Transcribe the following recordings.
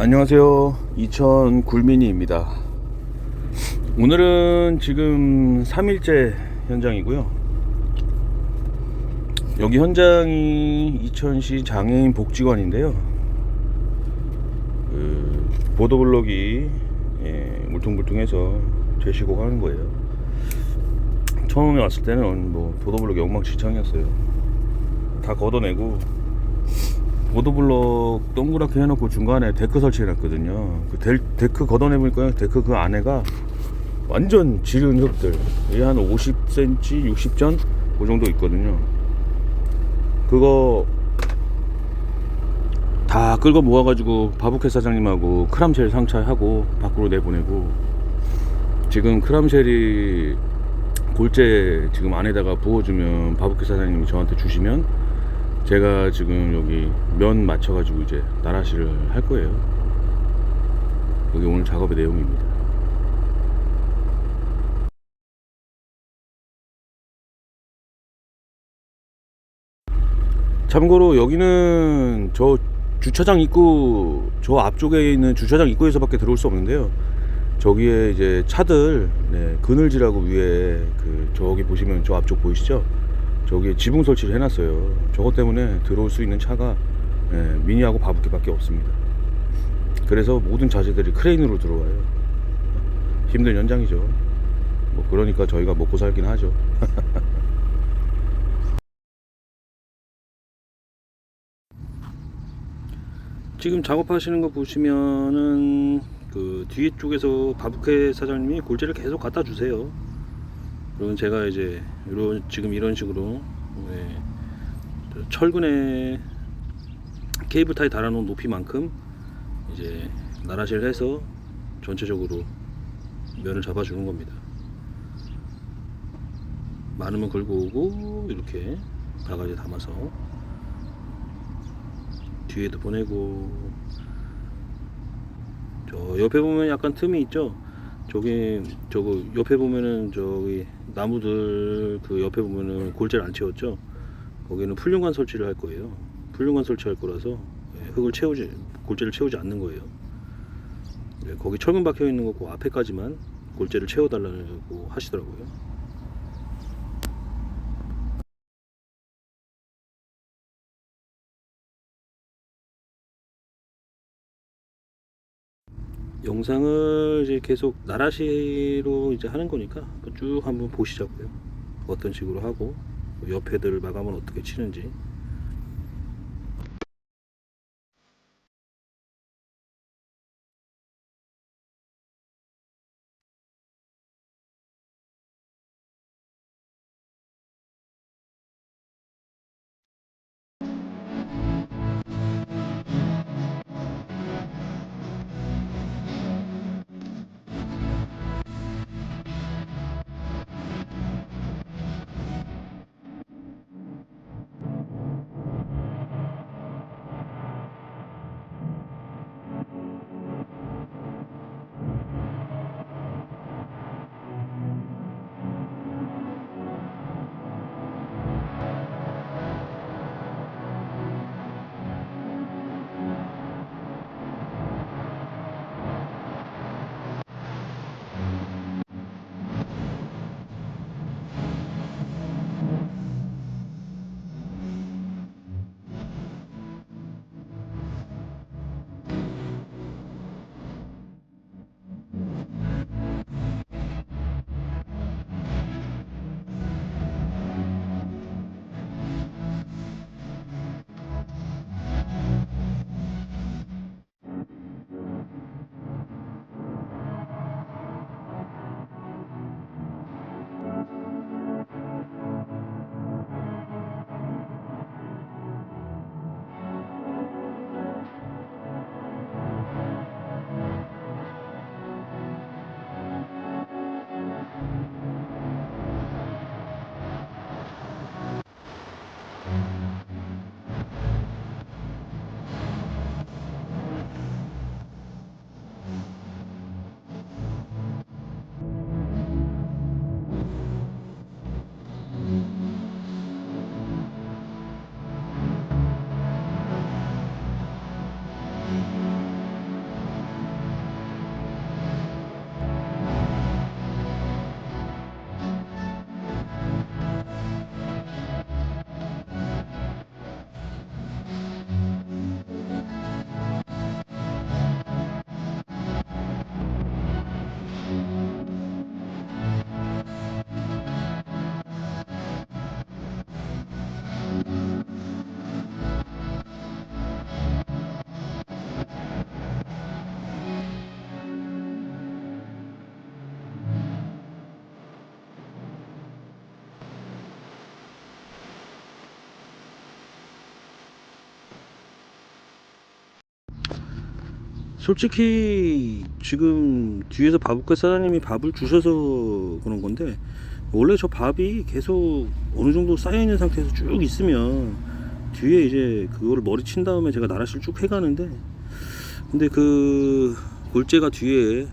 안녕하세요. 이천 굴미니입니다. 오늘은 지금 3일째 현장이고요. 여기 현장이 이천시 장애인 복지관인데요. 그 보도블록이 예, 물퉁물퉁해서 제시고 하는 거예요. 처음에 왔을 때는 뭐 보도블록이 엉망진창이었어요. 다 걷어내고 보도블록 동그랗게 해놓고 중간에 데크 설치해놨거든요. 그 델- 데크 걷어내보니까 데크 그 안에가 완전 지른 흙들. 이게 한 50cm, 60전 그 정도 있거든요. 그거 다 끌고 모아가지고 바부캐 사장님하고 크람쉘 상차하고 밖으로 내보내고 지금 크람쉘이 골재 지금 안에다가 부어주면 바부캐 사장님이 저한테 주시면 제가 지금 여기 면 맞춰가지고 이제 나라시를 할 거예요. 여기 오늘 작업의 내용입니다. 참고로 여기는 저 주차장 입구 저 앞쪽에 있는 주차장 입구에서밖에 들어올 수 없는데요. 저기에 이제 차들 네, 그늘지라고 위에 그 저기 보시면 저 앞쪽 보이시죠? 저기에 지붕 설치를 해놨어요. 저것 때문에 들어올 수 있는 차가 예, 미니하고 바부키밖에 없습니다. 그래서 모든 자재들이 크레인으로 들어와요. 힘든 현장이죠. 뭐 그러니까 저희가 먹고 살긴 하죠. 지금 작업하시는 거 보시면은 그 뒤에 쪽에서 바부케 사장님이 골재를 계속 갖다 주세요. 그러면 제가 이제 이런 지금 이런 식으로 예, 저 철근에 케이블 타이 달아놓은 높이만큼 이제 나라실 해서 전체적으로 면을 잡아주는 겁니다. 많으면 걸고 오고 이렇게 바가지 담아서 뒤에도 보내고 저 옆에 보면 약간 틈이 있죠. 저기 저거 옆에 보면은 저기 나무들 그 옆에 보면은 골재를 안 채웠죠. 거기는 풀륜관 설치를 할 거예요. 풀륜관 설치할 거라서 예, 흙을 채우지 골재를 채우지 않는 거예요. 예, 거기 철근 박혀 있는 거그 앞에까지만 골재를 채워 달라고 하시더라고요. 영상을 이제 계속 나라시로 이제 하는 거니까 쭉 한번 보시자고요. 어떤 식으로 하고 옆에들 마감은 어떻게 치는지. 솔직히 지금 뒤에서 바부카 사장님이 밥을 주셔서 그런 건데 원래 저 밥이 계속 어느 정도 쌓여 있는 상태에서 쭉 있으면 뒤에 이제 그거를 머리 친 다음에 제가 나라실 쭉 해가는데 근데 그 골재가 뒤에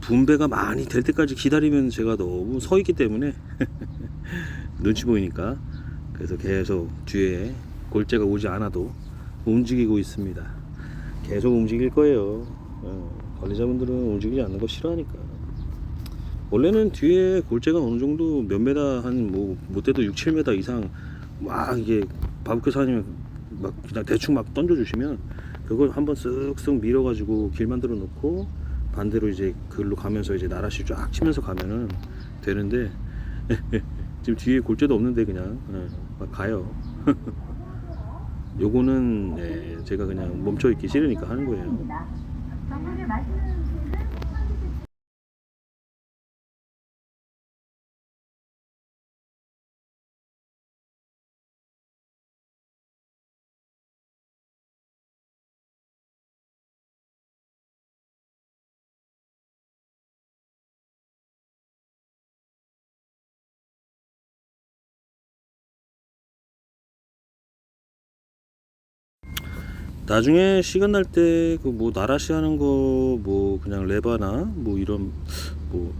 분배가 많이 될 때까지 기다리면 제가 너무 서 있기 때문에 눈치 보이니까 그래서 계속 뒤에 골재가 오지 않아도 움직이고 있습니다. 계속 움직일 거예요. 어, 관리자분들은 움직이지 않는 거 싫어하니까. 원래는 뒤에 골재가 어느 정도 몇 메다 한뭐 못해도 6, 7메다 이상 막 이게 바부크 사장님이 막 그냥 대충 막 던져주시면 그걸 한번 쓱쓱 밀어가지고 길 만들어 놓고 반대로 이제 그걸로 가면서 이제 나라시 쫙 치면서 가면은 되는데 지금 뒤에 골재도 없는데 그냥 예, 막 가요. 요거는 예, 제가 그냥 멈춰 있기 싫으니까 하는 거예요. 나중에 시간 날 때 그 뭐 나라시 하는 거 뭐 그냥 레바나 뭐 이런 뭐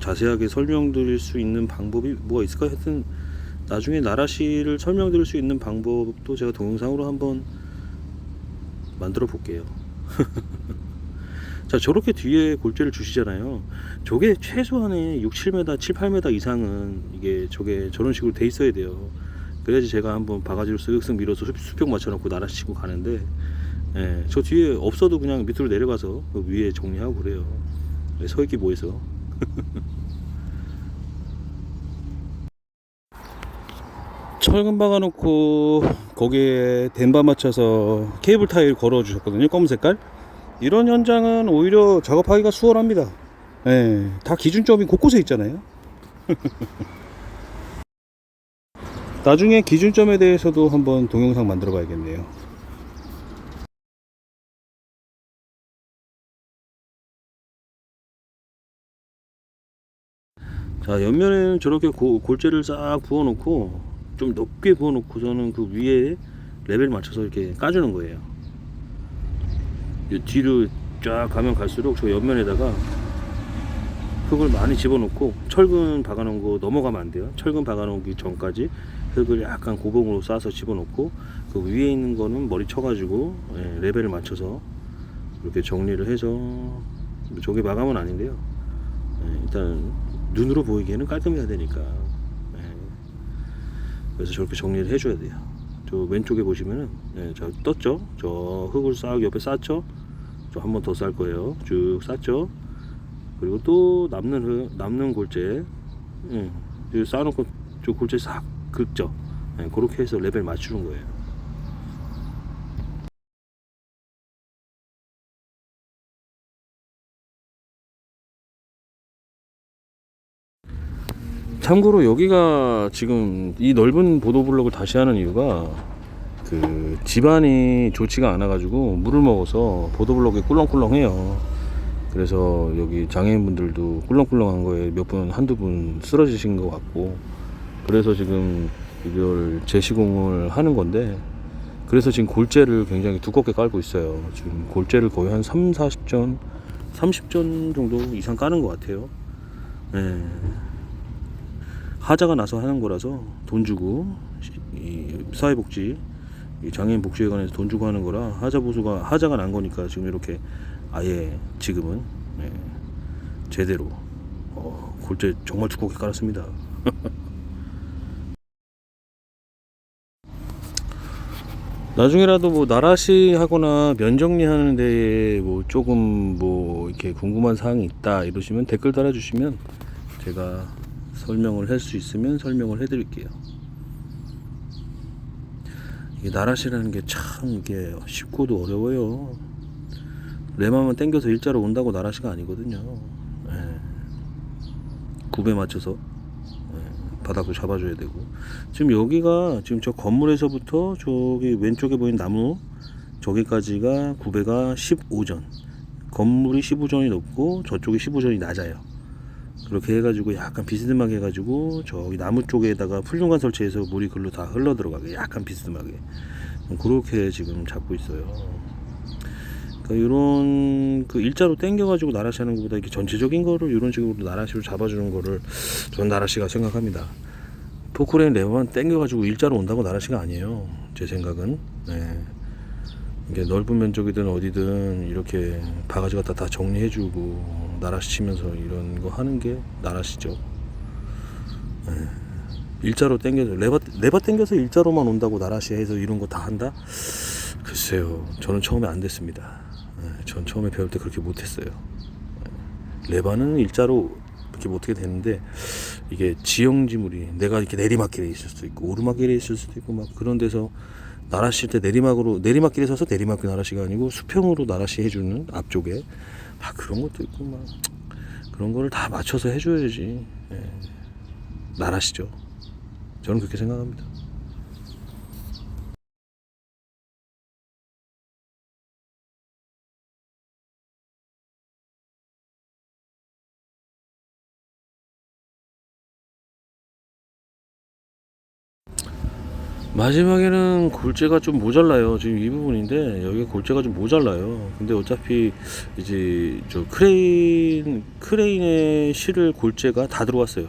자세하게 설명드릴 수 있는 방법이 뭐가 있을까 하여튼 나중에 나라시를 설명드릴 수 있는 방법도 제가 동영상으로 한번 만들어 볼게요. 자 저렇게 뒤에 골재를 주시잖아요. 저게 최소한의 6, 7m, 7, 8m 이상은 이게 저게 저런 식으로 돼 있어야 돼요. 그래야지 제가 한번 바가지로 쓱쓱 밀어서 수- 수평 맞춰놓고 나라치고 가는데 예, 저 뒤에 없어도 그냥 밑으로 내려가서 그 위에 정리하고 그래요. 예, 서 있기 뭐해서. 철근 박아놓고 거기에 덴바 맞춰서 케이블 타일 걸어 주셨거든요. 검은 색깔. 이런 현장은 오히려 작업하기가 수월합니다. 예, 다 기준점이 곳곳에 있잖아요. 나중에 기준점에 대해서도 한번 동영상 만들어 봐야겠네요. 자, 옆면에는 저렇게 고- 골재를 싹 부어 놓고 좀 높게 부어 놓고서는 그 위에 레벨 맞춰서 이렇게 까주는 거예요. 이 뒤로 쫙 가면 갈수록 저 옆면에다가 흙을 많이 집어넣고 철근 박아놓은 거 넘어가면 안 돼요. 철근 박아놓기 전까지 흙을 약간 고봉으로 싸서 집어넣고 그 위에 있는 거는 머리 쳐가지고 예, 레벨을 맞춰서 이렇게 정리를 해서 뭐 저게 마감은 아닌데요. 예, 일단 눈으로 보이기에는 깔끔해야 되니까 예, 그래서 저렇게 정리를 해줘야 돼요. 저 왼쪽에 보시면은 예, 저 떴죠. 저 흙을 싹 옆에 쌓죠. 저 한 번 더 쌀 거예요. 쭉 쌓죠. 그리고 또 남는 흙, 남는 골재, 예, 이 쌓아놓고 저 골재 싹 긁죠. 예, 그렇게 해서 레벨 맞추는 거예요. 참고로 여기가 지금 이 넓은 보도블록을 다시 하는 이유가 그 집안이 좋지가 않아 가지고 물을 먹어서 보도블록이 꿀렁꿀렁해요. 그래서 여기 장애인분들도 꿀렁꿀렁한 거에 몇 분 한두 분 쓰러지신 것 같고 그래서 지금 이걸 재시공을 하는 건데 그래서 지금 골재를 굉장히 두껍게 깔고 있어요. 지금 골재를 거의 한 3, 40전, 30전 정도 이상 까는 것 같아요. 예. 하자가 나서 하는 거라서 돈 주고 사회복지 이 장애인 복지회관에서 돈 주고 하는 거라 하자 보수가 하자가 난 거니까 지금 이렇게 아예 지금은 예, 제대로 어, 골재 정말 두껍게 깔았습니다. 나중에라도 뭐 나라시 하거나 면 정리하는 데에 뭐 조금 뭐 이렇게 궁금한 사항이 있다 이러시면 댓글 달아주시면 제가 설명을 할 수 있으면 설명을 해드릴게요. 이게 나라시라는 게 참 이게 쉽고도 어려워요. 레마만 땡겨서 일자로 온다고 나라시가 아니거든요. 예. 굽에 맞춰서 예, 바닥도 잡아줘야 되고. 지금 여기가 지금 저 건물에서부터 저기 왼쪽에 보이는 나무 저기까지가 구배가 15전. 건물이 15전이 높고 저쪽이 15전이 낮아요. 그렇게 해가지고 약간 비스듬하게 해가지고 저기 나무 쪽에다가 풀륜관 설치해서 물이 글로 다 흘러 들어가게 약간 비스듬하게. 그렇게 지금 잡고 있어요 그러니까 이런 그 일자로 당겨가지고 나라시 하는 것보다 이렇게 전체적인 거를 이런 식으로 나라시로 잡아주는 거를 전 나라시가 생각합니다 포크레인 레버만 당겨가지고 일자로 온다고 나라시가 아니에요 제 생각은 네. 이게 넓은 면적이든 어디든 이렇게 바가지 갖다 다 정리해주고 나라시 치면서 이런 거 하는 게 나라시죠. 예. 일자로 당겨서 레바 레바 당겨서 일자로만 온다고 나라시 해서 이런 거 다 한다? 글쎄요, 저는 처음에 안 됐습니다. 예, 전 처음에 배울 때 그렇게 못했어요. 예. 레바는 일자로 이렇게 뭐 어떻게 되는데 이게 지형지물이 내가 이렇게 내리막길에 있을 수도 있고 오르막길에 있을 수도 있고 막 그런 데서 나라시 때 내리막으로 내리막길에 서서 내리막길 나라시가 아니고 수평으로 나라시 해주는 앞쪽에 막 그런 것도 있고 막 그런 거를 다 맞춰서 해줘야지 예. 나라시죠 저는 그렇게 생각합니다 마지막에는 골재가 좀 모자라요. 지금 이 부분인데 여기 골재가 좀 모자라요. 근데 어차피 이제 저 크레인 크레인에 실을 골재가 다 들어왔어요.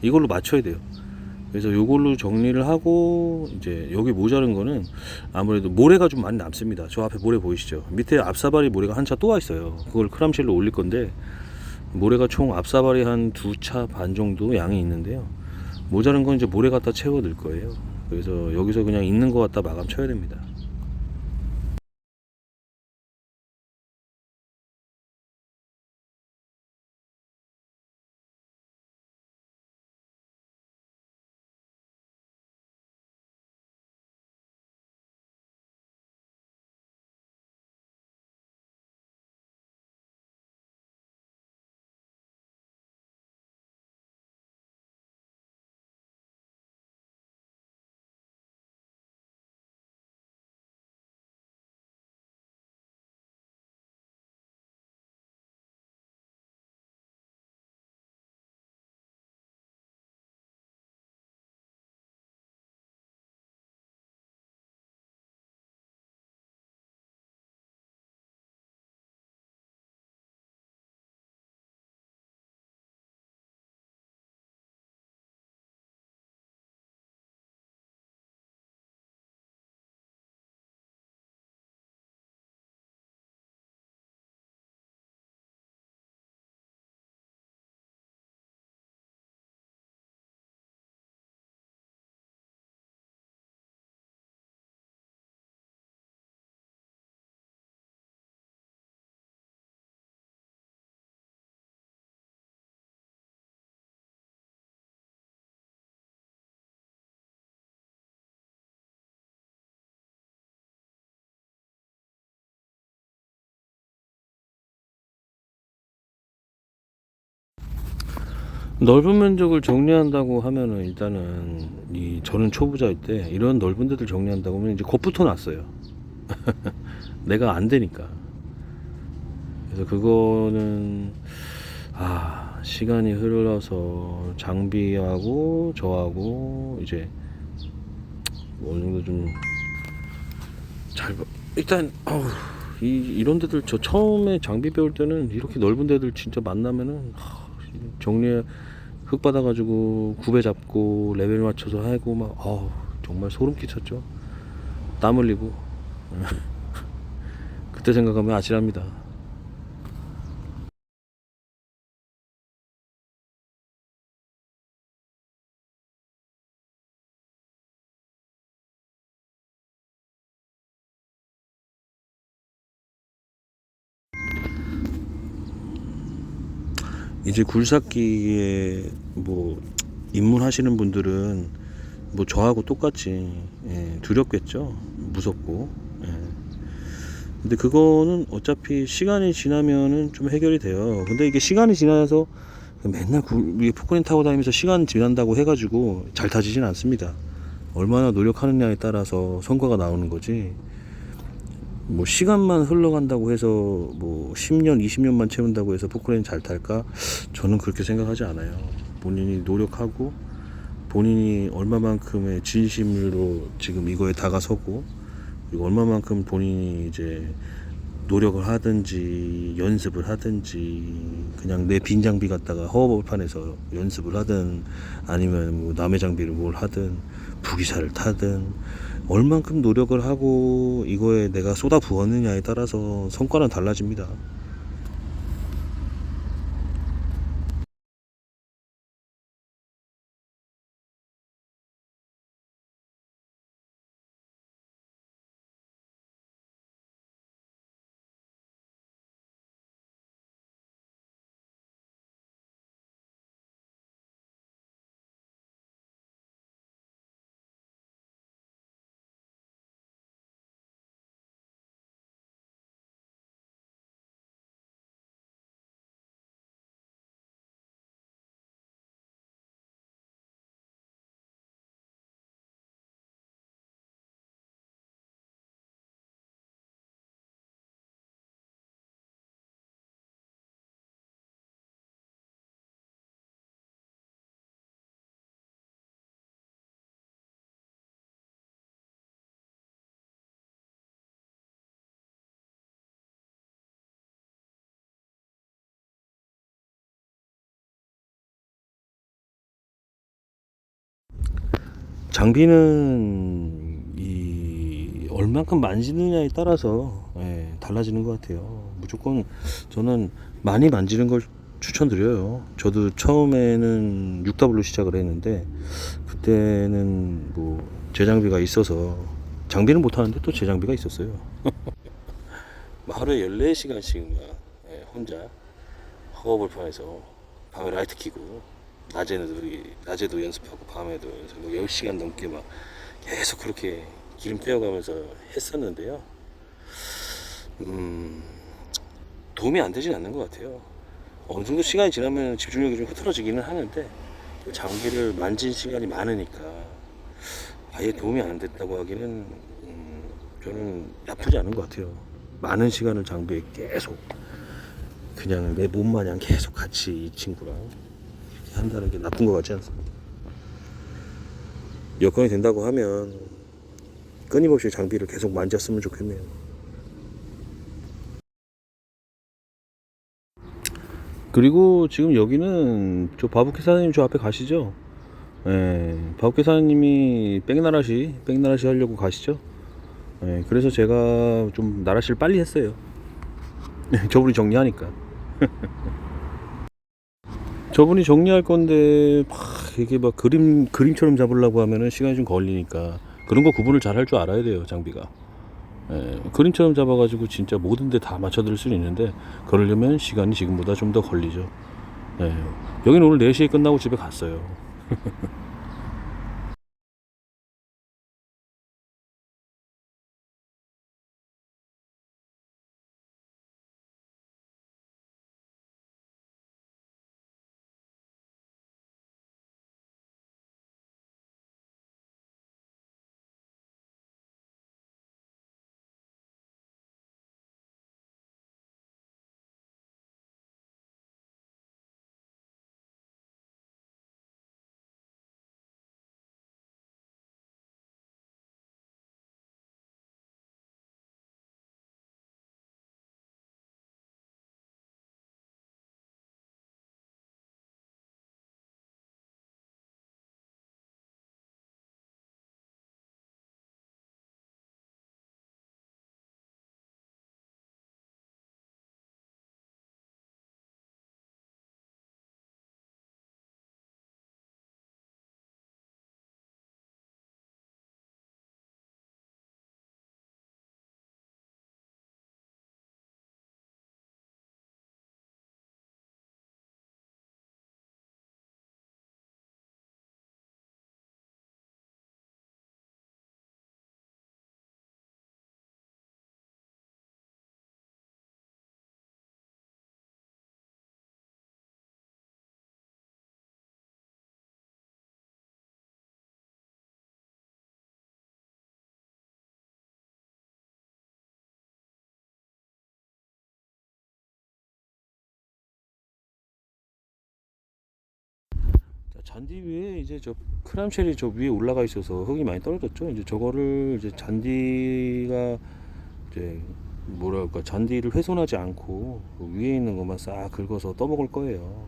이걸로 맞춰야 돼요. 그래서 요걸로 정리를 하고 이제 여기 모자른 거는 아무래도 모래가 좀 많이 남습니다. 저 앞에 모래 보이시죠? 밑에 앞사발이 모래가 한 차 또 와 있어요. 그걸 크람실로 올릴 건데 모래가 총 앞사발이 한 두 차 반 정도 양이 있는데요. 모자른 건 이제 모래 갖다 채워 넣을 거예요. 그래서 여기서 그냥 있는 거 갖다 마감 쳐야 됩니다. 넓은 면적을 정리한다고 하면은 일단은 이 저는 초보자일 때 이런 넓은 데들 정리한다고 하면 이제 겁부터 났어요. 내가 안 되니까. 그래서 그거는 아 시간이 흘러서 장비하고 저하고 이제 어느 정도 좀잘 일단 어우, 이 이런 데들 저 처음에 장비 배울 때는 이렇게 넓은 데들 진짜 만나면은 하, 정리 흙 받아가지고 구배 잡고 레벨 맞춰서 하고 막 어우, 정말 소름 끼쳤죠. 땀 흘리고 그때 생각하면 아찔합니다. 이제 굴삭기에 뭐 입문하시는 분들은 뭐 저하고 똑같이 예, 두렵겠죠? 무섭고 예. 근데 그거는 어차피 시간이 지나면은 좀 해결이 돼요. 근데 이게 시간이 지나서 맨날 구- 이게 포크레인 타고 다니면서 시간 지난다고 해가지고 잘 타지진 않습니다. 얼마나 노력하느냐에 따라서 성과가 나오는 거지 뭐 시간만 흘러간다고 해서 뭐 10년, 20년만 채운다고 해서 포크레인 잘 탈까? 저는 그렇게 생각하지 않아요. 본인이 노력하고 본인이 얼마만큼의 진심으로 지금 이거에 다가서고 그리고 얼마만큼 본인이 이제 노력을 하든지 연습을 하든지 그냥 내 빈 장비 갖다가 허허벌판에서 연습을 하든 아니면 뭐 남의 장비를 뭘 하든 부기사를 타든 얼만큼 노력을 하고 이거에 내가 쏟아 부었느냐에 따라서 성과는 달라집니다. 장비는 이 얼만큼 만지느냐에 따라서 예, 달라지는 것 같아요. 무조건 저는 많이 만지는 걸 추천드려요. 저도 처음에는 6W로 시작을 했는데 그때는 뭐 제장비가 있어서 장비는 못 하는데 또 제장비가 있었어요. 하루에 14시간씩 예, 혼자 허허벌판에서 밤에 라이트 켜고 낮에는 우리 낮에도 연습하고 밤에도 연습 뭐 10시간 넘게 막 계속 그렇게 기름 떼어가면서 했었는데요. 음, 도움이 안 되진 않는 것 같아요. 어느 정도 시간이 지나면 집중력이 좀 흐트러지기는 하는데 그 장비를 만진 시간이 많으니까 아예 도움이 안 됐다고 하기는 음, 저는 나쁘지 않은 것 같아요. 많은 시간을 장비에 계속 그냥 내 몸 마냥 계속 같이 이 친구랑 한다는 게 나쁜 것 같지 않습니다. 여건이 된다고 하면 끊임없이 장비를 계속 만졌으면 좋겠네요. 그리고 지금 여기는 저 바부케 사장님 저 앞에 가시죠? 예, 바부케 사장님이 백나라시, 백나라시 하려고 가시죠? 예, 그래서 제가 좀 나라시를 빨리 했어요. 저분이 정리하니까. 저분이 정리할 건데 막 이게 막 그림 그림처럼 잡으려고 하면은 시간이 좀 걸리니까 그런 거 구분을 잘 할 줄 알아야 돼요 장비가. 예, 그림처럼 잡아가지고 진짜 모든 데 다 맞춰드릴 수는 있는데 그러려면 시간이 지금보다 좀 더 걸리죠. 예, 여기는 오늘 4시에 끝나고 집에 갔어요. 잔디 위에 이제 저 크람쉘이 저 위에 올라가 있어서 흙이 많이 떨어졌죠. 이제 저거를 이제 잔디가 이제 뭐랄까 잔디를 훼손하지 않고 그 위에 있는 것만 싹 긁어서 떠먹을 거예요.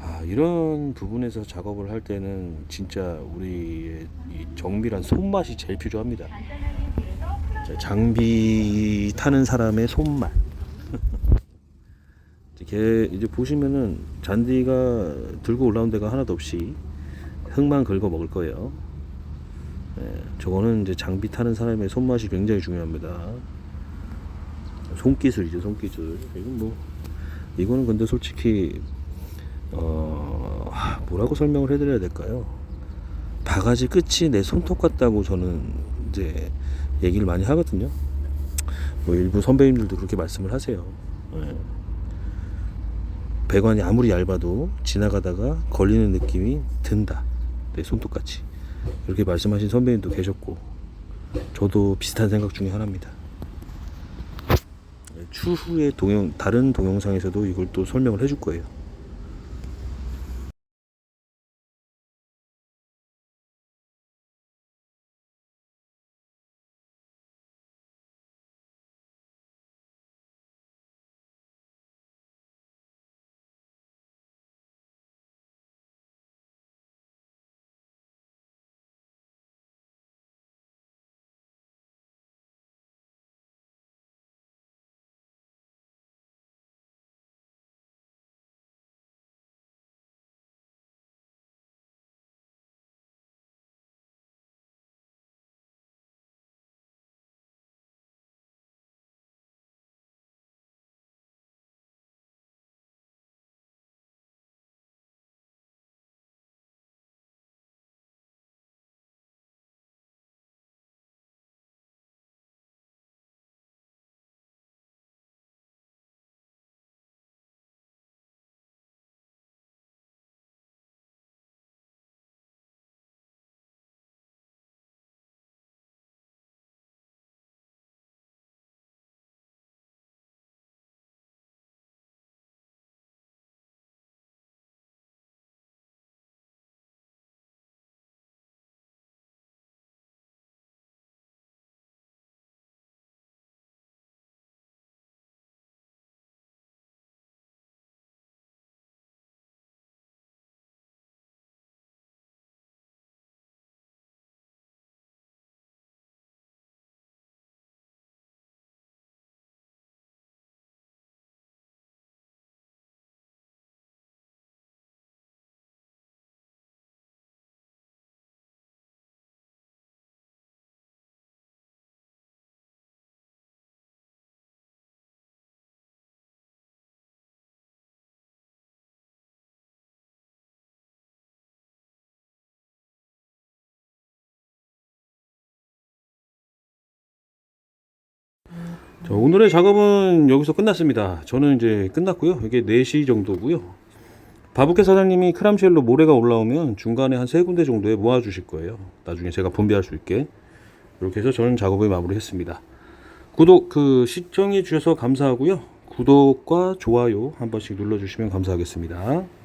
아 이런 부분에서 작업을 할 때는 진짜 우리의 이 정밀한 손맛이 제일 필요합니다. 장비 타는 사람의 손맛. 걔 이제 보시면은 잔디가 들고 올라온 데가 하나도 없이 흙만 긁어 먹을 거예요. 예, 저거는 이제 장비 타는 사람의 손맛이 굉장히 중요합니다. 손기술이죠, 손기술. 이건 뭐 이거는 근데 솔직히 어 하, 뭐라고 설명을 해드려야 될까요? 바가지 끝이 내 손톱 같다고 저는 이제 얘기를 많이 하거든요. 뭐 일부 선배님들도 그렇게 말씀을 하세요. 예. 배관이 아무리 얇아도 지나가다가 걸리는 느낌이 든다. 내 손톱같이. 이렇게 말씀하신 선배님도 계셨고, 저도 비슷한 생각 중에 하나입니다. 예, 추후에 동영, 다른 동영상에서도 이걸 또 설명을 해줄 거예요. 자, 오늘의 작업은 여기서 끝났습니다. 저는 이제 끝났고요. 이게 4시 정도고요. 바부케 사장님이 크람쉘로 모래가 올라오면 중간에 한 세 군데 정도에 모아 주실 거예요. 나중에 제가 분배할 수 있게. 이렇게 해서 저는 작업을 마무리했습니다. 구독 그 시청해 주셔서 감사하고요. 구독과 좋아요 한 번씩 눌러 주시면 감사하겠습니다.